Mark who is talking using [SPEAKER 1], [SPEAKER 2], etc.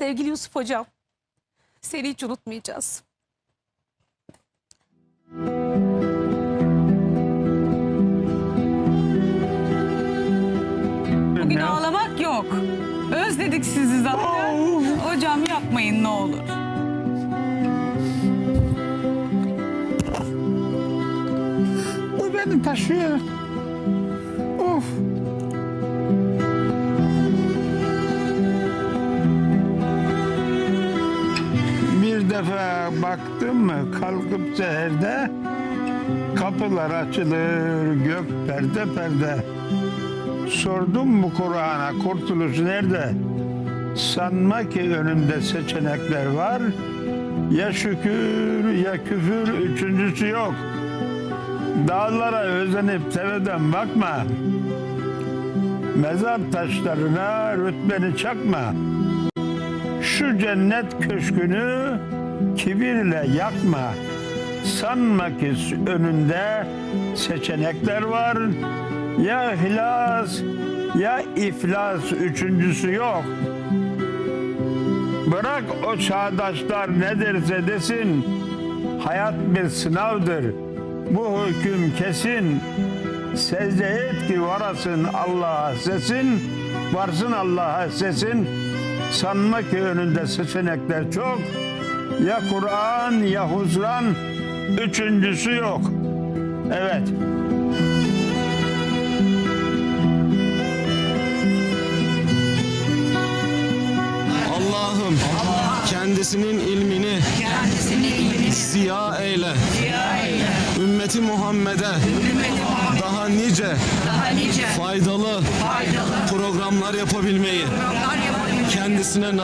[SPEAKER 1] Sevgili Yusuf Hocam, seni hiç unutmayacağız.
[SPEAKER 2] Bugün ağlamak yok. Özledik sizi zaten. Hocam yapmayın ne olur.
[SPEAKER 3] Bu beni taşıyor. Of. Defa baktım mı kalkıp seherde kapılar açılır gök perde perde. Sordum bu Kur'an'a kurtuluş nerede? Sanma ki önümde seçenekler var. Ya şükür ya küfür üçüncüsü yok. Dağlara özenip tepeden bakma. Mezar taşlarına rütbeni çakma. Şu cennet köşkünü kibirle yakma. Sanma ki önünde seçenekler var. Ya ihlas ya iflas üçüncüsü yok. Bırak o çağdaşlar ne derse desin. Hayat bir sınavdır. Bu hüküm kesin. Secde et ki varasın Allah'a sesin. Varsın Allah'a sesin. Sanma ki önünde seçenekler çok. Ya Kur'an ya huzran. Üçüncüsü yok. Evet.
[SPEAKER 4] Allah'ım kendisinin ilmini ziya eyle. Ümmeti Muhammed'e daha nice faydalı programlar yapabilmeyi kendisine